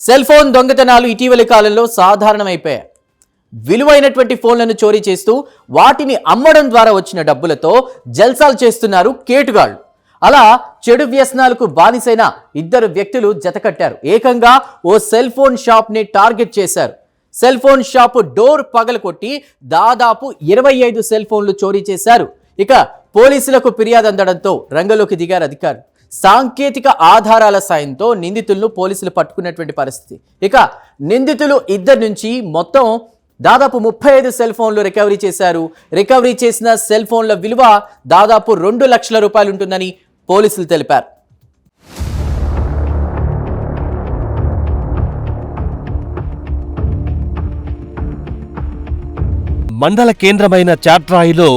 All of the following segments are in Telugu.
సెల్ ఫోన్ దొంగతనాలు ఇటీవలి కాలంలో సాధారణమైపోయాయి. విలువైనటువంటి ఫోన్లను చోరీ చేస్తూ వాటిని అమ్మడం ద్వారా వచ్చిన డబ్బులతో జల్సాలు చేస్తున్నారు కేటుగాళ్ళు అలా చెడు వ్యసనాలకు బానిసైన ఇద్దరు వ్యక్తులు జతకట్టారు ఏకంగా ఓ సెల్ ఫోన్ షాప్ని టార్గెట్ చేశారు. సెల్ ఫోన్ షాపు డోర్ పగలకొట్టి దాదాపు ఇరవై ఐదు సెల్ ఫోన్లు చోరీ చేశారు. ఇక పోలీసులకు ఫిర్యాదు అందడంతో రంగంలోకి దిగారు అధికారులు. సాంకేతిక ఆధారాల సాయంతో నిందితులను పోలీసులు పట్టుకున్నటువంటి పరిస్థితి. ఇక నిందితులు ఇద్దరి నుంచి మొత్తం దాదాపు ముప్పై ఐదు సెల్ ఫోన్లు రికవరీ చేశారు. రికవరీ చేసిన సెల్ ఫోన్ల విలువ దాదాపు రెండు లక్షల రూపాయలు ఉంటుందని పోలీసులు తెలిపారు. మండల కేంద్రమైన చాట్రాయిలో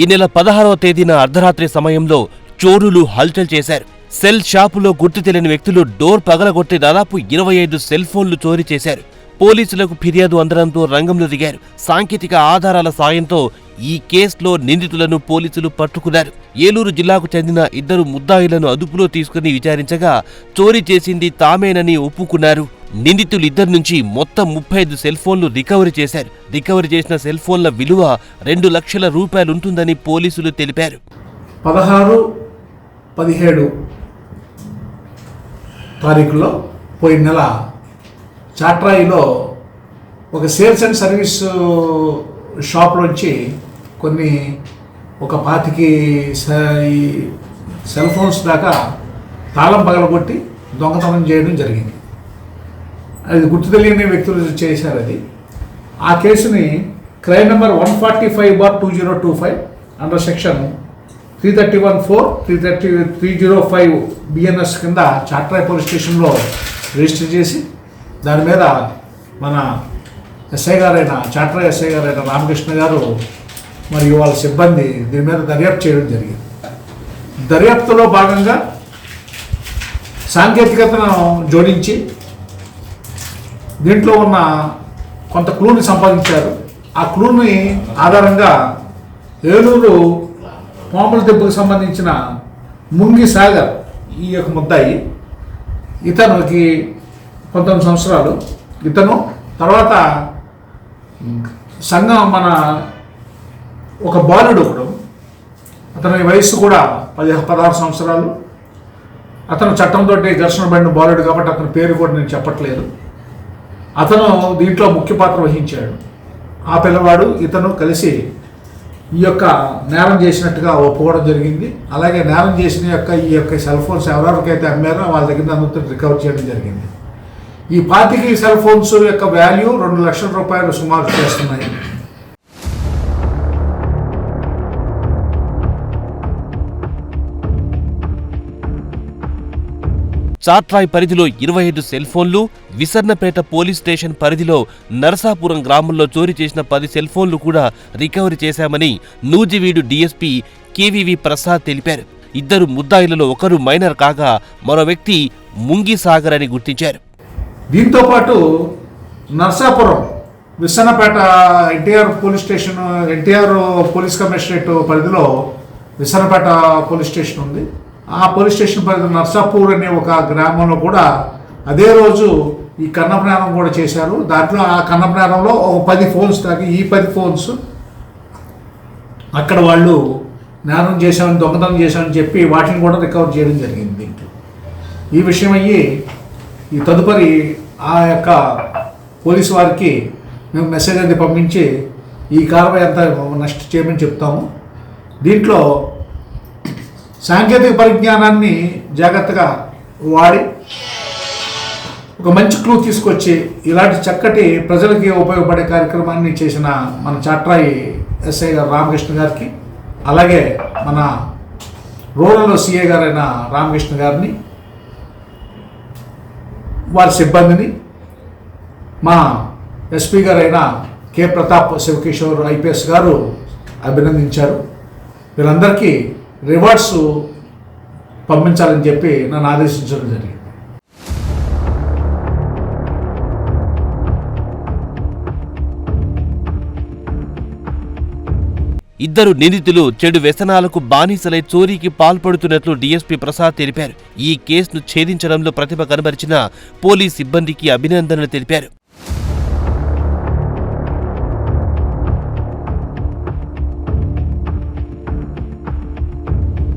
ఈ నెల పదహారవ తేదీన అర్ధరాత్రి సమయంలో చోరులు హల్చల్ చేశారు. సెల్ షాపులో గుర్తు తెలియని వ్యక్తులు డోర్ పగలగొట్టి దాదాపు ఇరవై ఐదు సెల్ ఫోన్లు చోరీ చేశారు. పోలీసులకు ఫిర్యాదు అందడంతో రంగంలో దిగారు. సాంకేతిక ఆధారాల సాయంతో ఈ కేసులో నిందితులను పోలీసులు పట్టుకున్నారు. ఏలూరు జిల్లాకు చెందిన ఇద్దరు ముద్దాయిలను అదుపులో తీసుకుని విచారించగా చోరీ చేసింది తామేనని ఒప్పుకున్నారు. నిందితులు ఇద్దరి నుంచి మొత్తం ముప్పై ఐదు సెల్ ఫోన్లు రికవరీ చేశారు. రికవరీ చేసిన సెల్ ఫోన్ల విలువ రెండు లక్షల రూపాయలుంటుందని పోలీసులు తెలిపారు. పదహారు పదిహేడు తారీఖులో పోయిన నెల చాట్రాయిలో ఒక సేల్స్ అండ్ సర్వీస్ షాప్లోంచి కొన్ని ఒక పాతికి స- ఈ సెల్ ఫోన్స్ దాకా తాళం పగలగొట్టి దొంగతనం చేయడం జరిగింది. అది గుర్తు తెలియని వ్యక్తులు చేశారు అది. ఆ కేసుని crime number one forty five bar two zero two five under section three thirty one four three thirty three zero five BNS కింద చాట్రాయ్ పోలీస్ స్టేషన్లో రిజిస్టర్ చేసి దాని మీద మన ఎస్ఐ గారైన చాట్రాయ్ ఎస్ఐ గారైన రామకృష్ణ గారు మరియు వాళ్ళ సిబ్బంది దీని మీద దర్యాప్తు చేయడం జరిగింది. దర్యాప్తులో భాగంగా సాంకేతికతను జోడించి దీంట్లో ఉన్న కొంత క్లూని సంపాదించారు. ఆ క్లూని ఆధారంగా ఏలూరు పాముల దెబ్బకు సంబంధించిన ముంగి సాగర్ ఈ యొక్క ముద్దాయి ఇతనికి పంతొమ్మిది సంవత్సరాలు. ఇతను తర్వాత సంఘం మన ఒక బాలుడు ఒకడు. అతని వయస్సు కూడా పది పదహారు సంవత్సరాలు. అతను చట్టంతో ఘర్షణ పడిన బాలుడు కాబట్టి అతని పేరు కూడా నేను చెప్పట్లేదు. అతను దీంట్లో ముఖ్య పాత్ర వహించాడు. ఆ పిల్లవాడు ఇతను కలిసి ఈ యొక్క నేరం చేసినట్టుగా ఒప్పుకోవడం జరిగింది. అలాగే నేరం చేసిన యొక్క ఈ యొక్క సెల్ ఫోన్స్ ఎవరెవరికైతే అమ్మారో వాళ్ళ దగ్గర అందరితో రికవర్ చేయడం జరిగింది. ఈ పాతికి సెల్ ఫోన్స్ యొక్క వాల్యూ రెండు లక్షల రూపాయలు సుమారు చేస్తున్నాయి. చాట్రాయ్ పరిధిలో ఇరవై ఐదు సెల్ ఫోన్లు విసర్నపేట పోలీస్ స్టేషన్ పరిధిలో నరసాపురం గ్రామంలో చోరీ చేసిన పది సెల్ ఫోన్లు కూడా రికవరీ చేశామని నూజివీడు డీఎస్పీ కేవీవి ప్రసాద్ తెలిపారు. ఇద్దరు ముద్దాయిలలో ఒకరు మైనర్ కాగా మరో వ్యక్తి ముంగి సాగర్ అని గుర్తించారు. దీంతో పాటు Narsapuram Visannapeta NTR police station NTR police commissionerate పరిధిలో విసన్నపేట పోలీస్ స్టేషన్ ఉంది. ఆ పోలీస్ స్టేషన్ పరిధి నర్సాపూర్ అనే ఒక గ్రామంలో కూడా అదే రోజు ఈ కన్నప్రాణం కూడా చేశారు. దాంట్లో ఆ కన్నప్రాణంలో ఒక పది ఫోన్స్ దాకా ఈ పది ఫోన్స్ అక్కడ వాళ్ళు నేరం చేశామని దొంగతనం చేశామని చెప్పి వాటిని కూడా రికవర్ చేయడం జరిగింది దీంట్లో. ఈ విషయం అయ్యి ఈ తదుపరి ఆ యొక్క పోలీసు వారికి మేము మెసేజ్ అది పంపించి ఈ కార్యవాయి అంతా నష్ట చేయమని చెప్తాము. దీంట్లో సాంకేతిక పరిజ్ఞానాన్ని జాగ్రత్తగా వాడి ఒక మంచి క్లూ తీసుకొచ్చి ఇలాంటి చక్కటి ప్రజలకి ఉపయోగపడే కార్యక్రమాన్ని చేసిన మన చాట్రాయి ఎస్ఐ గారు రామకృష్ణ గారికి అలాగే మన రూరల్ సిఏ గారైన రామకృష్ణ గారిని వారి సిబ్బందిని మా ఎస్పీ గారైన కె. ప్రతాప్ శివకిషోర్ ఐపీఎస్ గారు అభినందించారు. వీరందరికీ రివార్డ్స్ పంపించాలని చెప్పి నన్ను ఆదేశించడం జరిగింది. ఇద్దరు నిందితులు చెడు వ్యసనాలకు బానిసలై చోరీకి పాల్పడుతున్నట్లు డీఎస్పీ ప్రసాద్ తెలిపారు. ఈ కేసును ఛేదించడంలో ప్రతిభ కనబరిచిన పోలీస్ సిబ్బందికి అభినందనలు తెలిపారు.